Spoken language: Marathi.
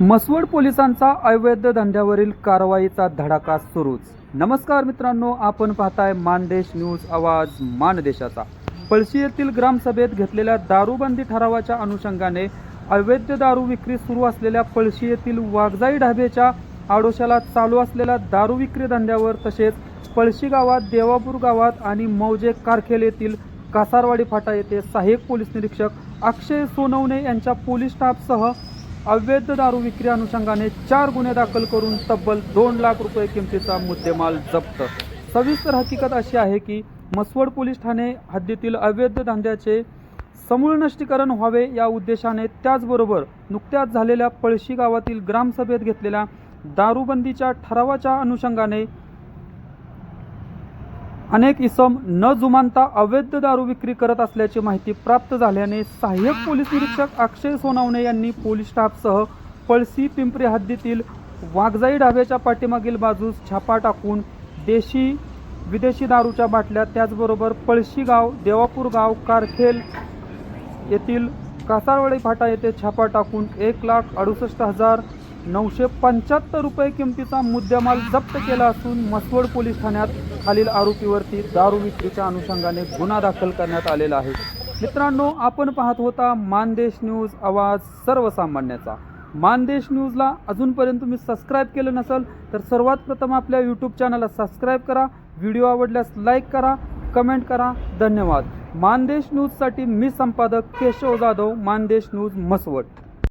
मसवड पोलिसांचा अवैध धंद्यावरील कारवाईचा धडाका सुरूच. नमस्कार मित्रांनो आपण पाहताय मानदेश न्यूज आवाज मानदेशाचा. पळशी येथील ग्रामसभेत घेतलेल्या दारूबंदी ठरावाच्या अनुषंगाने अवैध दारू विक्री सुरू असलेल्या पळशी येथील वाघजाई ढाब्याच्या आडोशाला चालू असलेल्या दारू विक्री धंद्यावर तसेच पळशी गावात देवापूर गावात आणि मौजे कारखेल येथील कासारवाडी फाटा येथे सहाय्यक पोलीस निरीक्षक अक्षय सोनवणे यांच्या पोलीस स्टाफसह अवैध दारू विक्री अनुषंगाने चार गुन्हे दाखल करून तब्बल दोन लाख रुपये किमतीचा मुद्देमाल जप्त. सविस्तर हकीकत अशी आहे की मसवड पोलीस ठाणे हद्दीतील अवैध धंद्याचे समूळ नष्टीकरण व्हावे या उद्देशाने त्याचबरोबर नुकत्याच झालेल्या पळशी गावातील ग्रामसभेत घेतलेल्या दारूबंदीच्या ठरावाच्या अनुषंगाने अनेक इसम न जुमानता अवैध दारू विक्री करत असल्याची माहिती प्राप्त झाल्याने सहाय्यक पोलीस निरीक्षक अक्षय सोनावणे यांनी पोलीस स्टाफसह पळसी पिंपरी हद्दीतील वाघजाई ढाब्याच्या पाठीमागील बाजूस छापा टाकून देशी विदेशी दारूच्या बाटल्या त्याचबरोबर पळशी गाव देवापूर गाव कारखेल येथील कासारवाडी फाटा येथे छापा टाकून एक लाख अडुसष्ट हजार नऊशे पंच्याहत्तर रुपये किमतीचा मुद्देमाल जप्त केला असून मसवड पोलीस ठाण्यात खालील आरोपीवरती दारू विक्रीच्या अनुषंगाने गुन्हा दाखल करण्यात आलेला आहे. मित्रांनो आपण पाहत होता मानदेश न्यूज आवाज सर्वसामान्याचा. मानदेश न्यूजला अजूनपर्यंत तुम्ही सबस्क्राईब केलं नसेल तर सर्वात प्रथम आपल्या यूट्यूब चॅनलला सबस्क्राईब करा. व्हिडिओ आवडल्यास लाईक करा कमेंट करा. धन्यवाद. मानदेश न्यूजसाठी मी संपादक केशव जाधव मानदेश न्यूज मसवड.